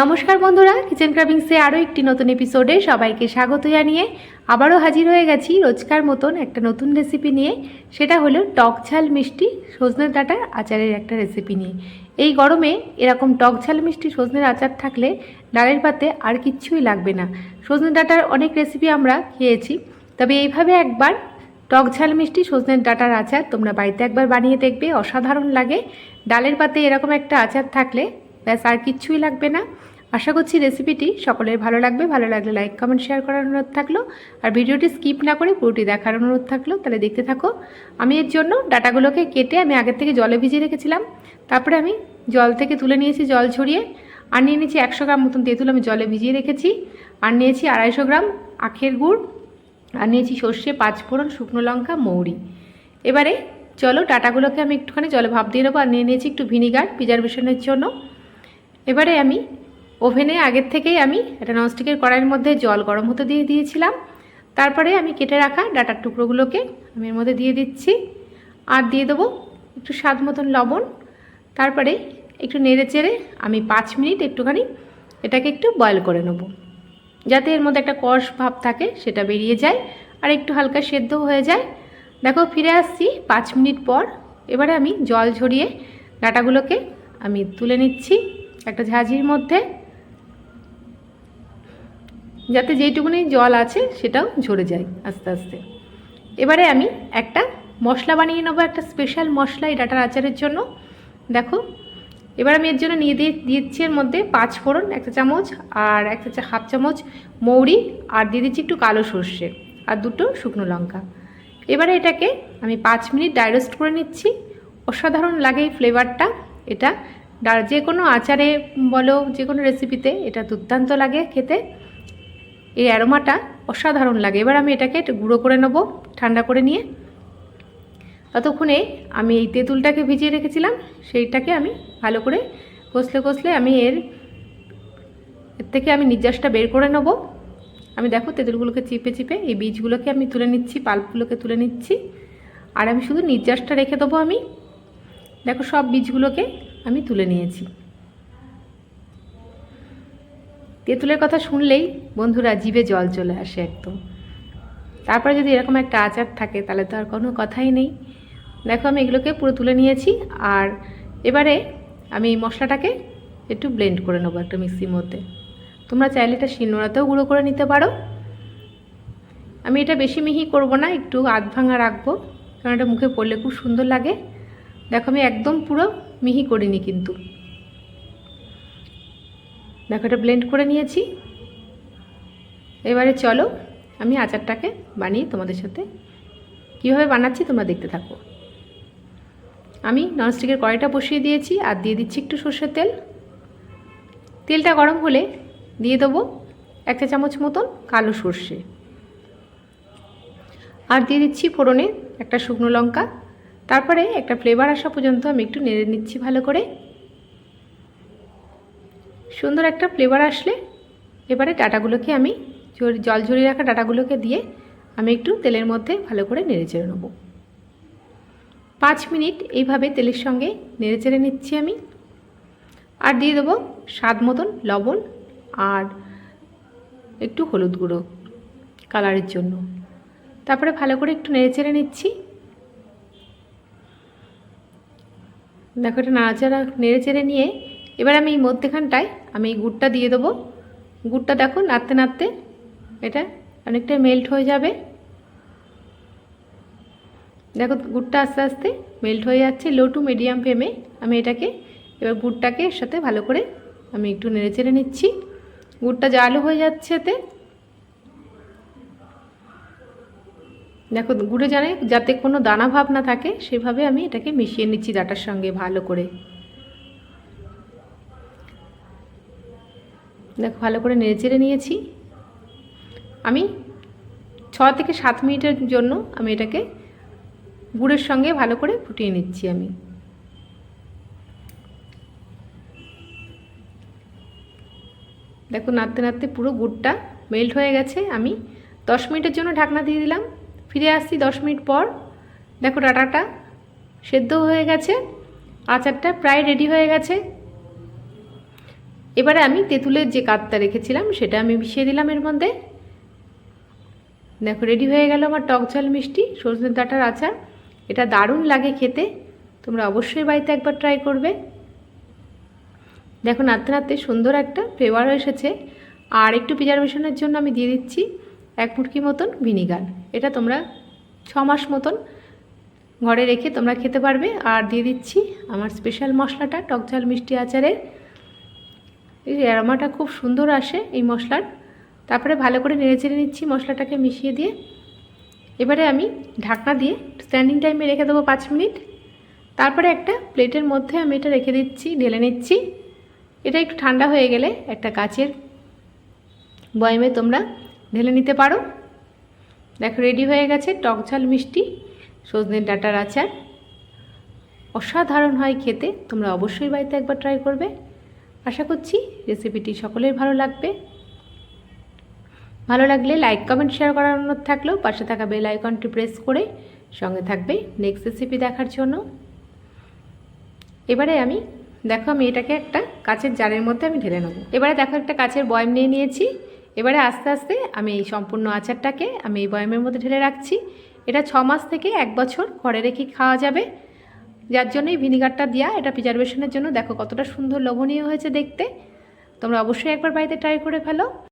নমস্কার বন্ধুরা কিচেন ক্রাভিংসে আরও একটি নতুন এপিসোডে সবাইকে স্বাগত জানিয়ে আবারও হাজির হয়ে গেছি রোজকার মতন একটা নতুন রেসিপি নিয়ে। সেটা হলো টক ঝাল মিষ্টি সজনের ডাঁটার আচারের একটা রেসিপি নিয়ে। এই গরমে এরকম টক ঝাল মিষ্টি সজনের আচার থাকলে ডালের পাতে আর কিচ্ছুই লাগবে না। সজনে ডাঁটার অনেক রেসিপি আমরা খেয়েছি। তবে এইভাবে একবার টক ঝাল মিষ্টি সজনের ডাঁটার আচার তোমরা বাড়িতে একবার বানিয়ে দেখবে, অসাধারণ লাগে। ডালের পাতে এরকম একটা আচার থাকলে ব্যাস, আর কিচ্ছুই লাগবে না। আশা করছি রেসিপিটি সকলের ভালো লাগবে। ভালো লাগলে লাইক কমেন্ট শেয়ার করার অনুরোধ থাকল। আর ভিডিওটি স্কিপ না করে পুরোটি দেখার অনুরোধ থাকল, তাহলে দেখতে থাকো। আমি এর জন্য ডাটাগুলোকে কেটে আমি আগের থেকে জলে ভিজিয়ে রেখেছিলাম। তারপরে আমি জল থেকে তুলে নিয়েছি, জল ছড়িয়ে আর নিয়ে নিয়েছি একশো গ্রাম মতন তেঁতুল আমি জলে ভিজিয়ে রেখেছি। আর নিয়েছি আড়াইশো গ্রাম আখের গুড়। আর নিয়েছি সর্ষে, পাঁচফোড়ন, শুকনো লঙ্কা, মৌরি। এবারে চলো ডাটাগুলোকে আমি একটুখানি জলে ভাপ দিয়ে নেব। আর নিয়ে নিয়েছি একটু ভিনিগার প্রিজারভেশনের জন্য। এবারে আমি ওভেনে আগের থেকেই আমি একটা ননস্টিকের কড়াইয়ের মধ্যে জল গরম হতে দিয়ে দিয়েছিলাম। তারপরে আমি কেটে রাখা ডাটার টুকরোগুলোকে আমি এর মধ্যে দিয়ে দিচ্ছি। আর দিয়ে দেবো একটু স্বাদ মতন লবণ। তারপরে একটু নেড়ে চেড়ে আমি পাঁচ মিনিট একটুখানি এটাকে একটু বয়েল করে নেব। যাতে এর মধ্যে একটা কষ ভাব থাকে, সেটা বেরিয়ে যায় আর একটু হালকা সেদ্ধ হয়ে যায়। দেখো, ফিরে আসছি পাঁচ মিনিট পর। এবারে আমি জল ঝরিয়ে ডাটাগুলোকে আমি তুলে নিচ্ছি। একটা ঝাঁঝির মধ্যে যাতে যেইটুকুনি জল আছে সেটাও ঝরে যায় আস্তে আস্তে। এবারে আমি একটা মশলা বানিয়ে নেব, একটা স্পেশাল মশলা এই ডাটার আচারের জন্য। দেখো, এবার আমি এর জন্য নিয়ে দিয়ে দিচ্ছি এর মধ্যে পাঁচ ফোড়ন, একটা চামচ আর একটা হাফ চামচ মৌরি আর দিয়ে দিচ্ছি একটু কালো সর্ষে আর দুটো শুকনো লঙ্কা। এবারে এটাকে আমি পাঁচ মিনিট ডাইরোস্ট করে নিচ্ছি। অসাধারণ লাগে এই ফ্লেভারটা এটা ডা- যে কোনো আচারে বলো, যে কোনো রেসিপিতে এটা দুর্দান্ত লাগে খেতে। এই অ্যারোমাটা অসাধারণ লাগে। এবার আমি এটাকে গুঁড়ো করে নেব, ঠান্ডা করে নিয়ে। ততক্ষণে আমি এই তেঁতুলটাকে ভিজিয়ে রেখেছিলাম, সেইটাকে আমি ভালো করে কষলে কষলে আমি এর এর থেকে আমি নির্যাসটা বের করে নেব। আমি দেখো তেঁতুলগুলোকে চিপে চিপে এই বীজগুলোকে আমি তুলে নিচ্ছি, পাল্পগুলোকে তুলে নিচ্ছি। আর আমি শুধু নির্যাসটা রেখে দেবো আমি। দেখো সব বীজগুলোকে আমি তুলে নিয়েছি। তেঁতুলের কথা শুনলেই বন্ধুরা জিভে জল চলে আসে একদম। তারপরে যদি এরকম একটা আচার থাকে, তাহলে তো আর কোনো কথাই নেই। দেখো আমি এগুলোকে পুরো তুলে নিয়েছি আর এবারে আমি এই মশলাটাকে একটু ব্লেন্ড করে নেব একটা মিক্সির মধ্যে। তোমরা চাইলে এটা শিলনোড়াতেও গুঁড়ো করে নিতে পারো। আমি এটা বেশি মিহি করব না, একটু আধ ভাঙা রাখব, কারণ এটা মুখে পড়লে খুব সুন্দর লাগে। দেখো, আমি একদম পুরো মিহি করিনি কিন্তু। দেখো, এটা ব্লেন্ড করে নিয়েছি। এবারে চলো, আমি আচারটাকে বানিয়ে তোমাদের সাথে কীভাবে বানাচ্ছি তোমরা দেখতে থাকো। আমি ননস্টিকের কড়াইটা বসিয়ে দিয়েছি আর দিয়ে দিচ্ছি একটু সর্ষের তেল। তেলটা গরম হলে দিয়ে দেবো একটা চামচ মতন কালো সর্ষে। আর দিয়ে দিচ্ছি ফোড়নে একটা শুকনো লঙ্কা তারপরে একটা ফ্লেভার আসা পর্যন্ত আমি একটু নেড়ে নিচ্ছি ভালো করে। সুন্দর একটা ফ্লেভার আসলে এবারে ডাটাগুলোকে আমি জল ঝরিয়ে রাখা ডাটাগুলোকে দিয়ে আমি একটু তেলের মধ্যে ভালো করে নেড়ে চেড়ে নেব। পাঁচ মিনিট এইভাবে তেলের সঙ্গে নেড়ে চেড়ে নিচ্ছি আমি। আর দিয়ে দেবো স্বাদ মতন লবণ আর একটু হলুদ গুঁড়ো কালারের জন্য। তারপরে ভালো করে একটু নেড়ে চেড়ে নিচ্ছি। দেখো এটা নাড়াচাড়া নেড়ে চেড়ে নিয়ে এবার আমি এই মধ্যেখানটায় আমি এই গুড়টা দিয়ে দেবো। গুড়টা দেখো নাড়তে নাড়তে এটা অনেকটা মেল্ট হয়ে যাবে। দেখো গুড়টা আস্তে আস্তে মেল্ট হয়ে যাচ্ছে লো টু মিডিয়াম ফ্লেমে। আমি এটাকে এবার গুড়টাকে এর সাথে ভালো করে আমি একটু নেড়ে চেড়ে নিচ্ছি। গুড়টা জালও হয়ে যাচ্ছে এতে। দেখো, গুড়ে জানে যাতে কোনো দানা ভাব না থাকে, সেভাবে আমি এটাকে মিশিয়ে নিচ্ছি ডাটার সঙ্গে ভালো করে। দেখো, ভালো করে নেড়ে চেড়ে নিয়েছি। আমি ছ থেকে সাত মিনিটের জন্য আমি এটাকে গুড়ের সঙ্গে ভালো করে ফুটিয়ে নিচ্ছি আমি। দেখো, নাড়তে নাড়তে পুরো গুড়টা মেল্ট হয়ে গেছে। আমি দশ মিনিটের জন্য ঢাকনা দিয়ে দিলাম। ফিরে আসছি দশ মিনিট পর। দেখো ডাটাটা সেদ্ধ হয়ে গেছে, আচারটা প্রায় রেডি হয়ে গেছে। এবারে আমি তেঁতুলের যে কাতটা রেখেছিলাম, সেটা আমি মিশিয়ে দিলাম এর মধ্যে। দেখো রেডি হয়ে গেল আমার টক ঝাল মিষ্টি, সজনে ডাঁটার আচার। এটা দারুণ লাগে খেতে, তোমরা অবশ্যই বাড়িতে একবার ট্রাই করবে। দেখো, নাড়তে নাড়তে সুন্দর একটা ফ্লেভার এসেছে। আর একটু প্রিজারভেশনের জন্য আমি দিয়ে দিচ্ছি। এক মুটকি মতন ভিনিগার। এটা তোমরা ছ মাস মতন ঘরে রেখে তোমরা খেতে পারবে। আর দিয়ে দিচ্ছি আমার স্পেশাল মশলাটা, টক ঝাল মিষ্টি আচারের। এই অ্যারোমাটা খুব সুন্দর আসে এই মশলার। তারপরে ভালো করে নেড়ে চেড়ে নিচ্ছি মশলাটাকে মিশিয়ে দিয়ে। এবারে আমি ঢাকনা দিয়ে স্ট্যান্ডিং টাইমে রেখে দেবো পাঁচ মিনিট। তারপরে একটা প্লেটের মধ্যে আমি এটা রেখে দিচ্ছি, ঢেলে নিচ্ছি। এটা একটু ঠান্ডা হয়ে গেলে একটা কাচের বয়মে তোমরা ঢেলে নিতে পারো। দেখো রেডি হয়ে গেছে টক ঝাল মিষ্টি সজনের ডাটার আচার। অসাধারণ হয় খেতে, তোমরা অবশ্যই বাড়িতে একবার ট্রাই করবে। আশা করছি রেসিপিটি সকলের ভালো লাগবে। ভালো লাগলে লাইক কমেন্ট শেয়ার করার অনুরোধ থাকলেও পাশে থাকা বেল আইকনটি প্রেস করে সঙ্গে থাকবে নেক্সট রেসিপি দেখার জন্য। এবারে আমি, দেখো আমি এটাকে একটা কাচের জারের মধ্যে আমি ঢেলে নেব। এবারে দেখো একটা কাচের বয়ম নিয়ে নিয়েছি। এবারে আস্তে আস্তে আমি এই সম্পূর্ণ আচারটাকে আমি এই বয়ামের মধ্যে ঢেলে রাখছি। এটা ছ মাস থেকে এক বছর ঘরে রেখে খাওয়া যাবে। যার জন্য এই ভিনিগারটা দেওয়া এটা প্রিজারভেশনের জন্য দেখো কতটা সুন্দর লোভনীয় হয়েছে দেখতে। তোমরা অবশ্যই একবার বাড়িতে ট্রাই করে ফেলো।